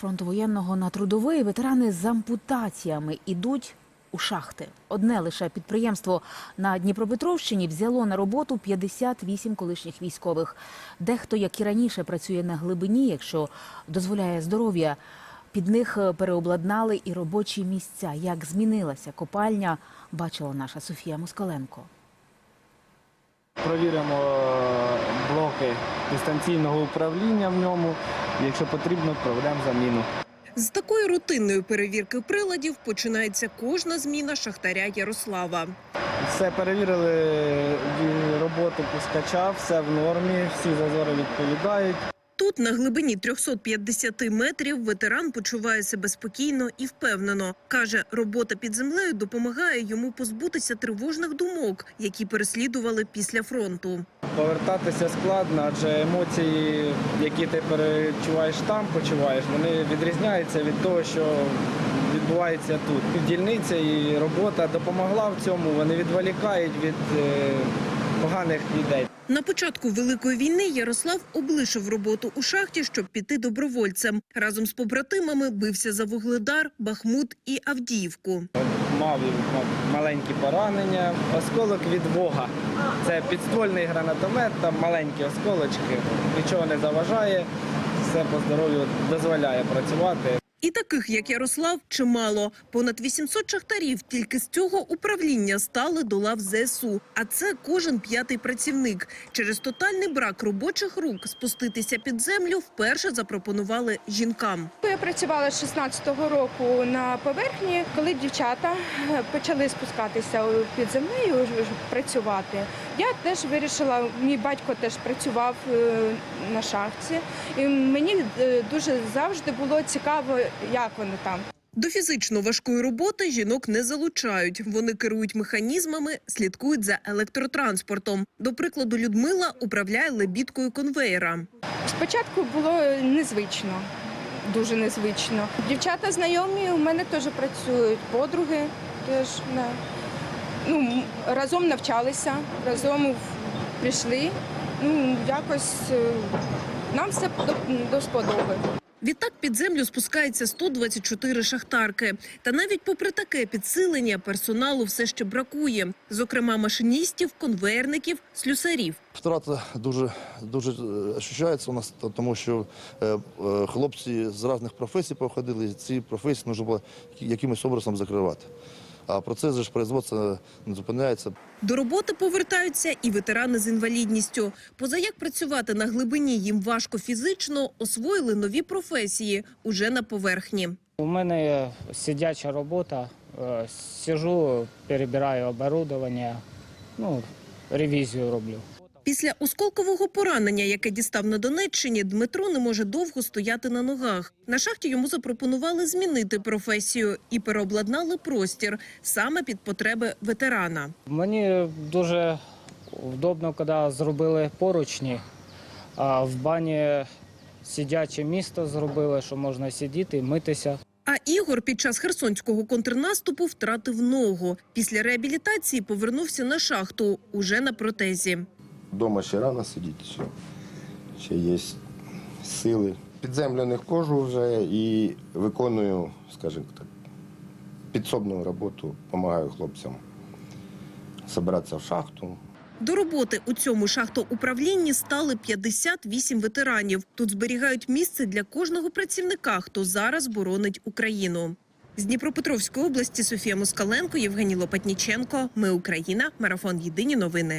фронту воєнного на трудовий ветерани з ампутаціями ідуть у шахти. Одне лише підприємство на Дніпропетровщині взяло на роботу 58 колишніх військових. Дехто, як і раніше, працює на глибині, якщо дозволяє здоров'я. Під них е, переобладнали і робочі місця. Як змінилася копальня, бачила наша Софія Москаленко. Провіримо е, блоки дистанційного управління в ньому. Якщо потрібно, проведемо заміну. З такої рутинної перевірки приладів починається кожна зміна шахтаря Ярослава. Все перевірили ві- роботу пускача, все в нормі, всі зазори відповідають. Тут на глибині 350 метрів ветеран почуває себе спокійно і впевнено. Каже, робота під землею допомагає йому позбутися тривожних думок, які переслідували після фронту. Повертатися складно, адже емоції, які ти перечуваєш там, почуваєш, вони відрізняються від того, що відбувається тут. Дільниця і робота допомогла в цьому. Вони відволікають від е, поганих ідей. На початку великої війни Ярослав облишив роботу у шахті, щоб піти добровольцем. Разом з побратимами бився за Вугледар, Бахмут і Авдіївку. Мав маленькі поранення, осколок від Бога. Це підствольний гранатомет, там маленькі осколочки, нічого не заважає, все по здоров'ю дозволяє працювати. І таких, як Ярослав, чимало. Понад 800 шахтарів тільки з цього управління стали до лав ЗСУ. А це кожен п'ятий працівник. Через тотальний брак робочих рук спуститися під землю вперше запропонували жінкам. Я працювала з 16-го року на поверхні, коли дівчата е, почали спускатися під землею працювати. Я теж вирішила, мій батько теж працював е, на шахті, і мені е, дуже завжди було цікаво, як вони там. До фізично важкої роботи жінок не залучають. Вони керують механізмами, слідкують за електротранспортом. До прикладу, Людмила управляє лебідкою конвеєра. Спочатку було незвично, дуже незвично. Дівчата знайомі у мене теж працюють, подруги теж на, ну, разом навчалися, разом прийшли. Ну, якось е, нам все до сподоби. Відтак під землю спускається 124 шахтарки. Та навіть попри таке підсилення персоналу все ще бракує. Зокрема, машиністів, конвейерників, слюсарів. Втрата дуже дуже е, ощущається у нас, тому що е, е, хлопці з різних професій походили, ці професії треба було якимось образом закривати. А процес же ж производства не зупиняється. До роботи повертаються і ветерани з інвалідністю. Поза як працювати на глибині їм важко фізично, освоїли нові професії уже на поверхні. У мене сидяча робота. Е, Сижу, перебираю оборудовання, ну, ревізію роблю. Після осколкового поранення, яке дістав на Донеччині, Дмитро не може довго стояти на ногах. На шахті йому запропонували змінити професію і переобладнали простір саме під потреби ветерана. Мені дуже вдобно, коли зробили поручні, а в бані сидяче місто зробили, що можна сидіти, митися. А Ігор під час херсонського контрнаступу втратив ногу. Після реабілітації повернувся на шахту уже на протезі. Дома ще рано сидіти, ще, ще є сили. Під землю не вхожу вже і виконую, скажімо так, підсобну роботу, допомагаю хлопцям збиратися в шахту. До роботи у цьому шахтоуправлінні стали 58 ветеранів. Тут зберігають місце для кожного працівника, хто зараз боронить Україну. З Дніпропетровської області Софія Москаленко, Євгеній Лопатніченко. Ми Україна. Марафон Єдині новини.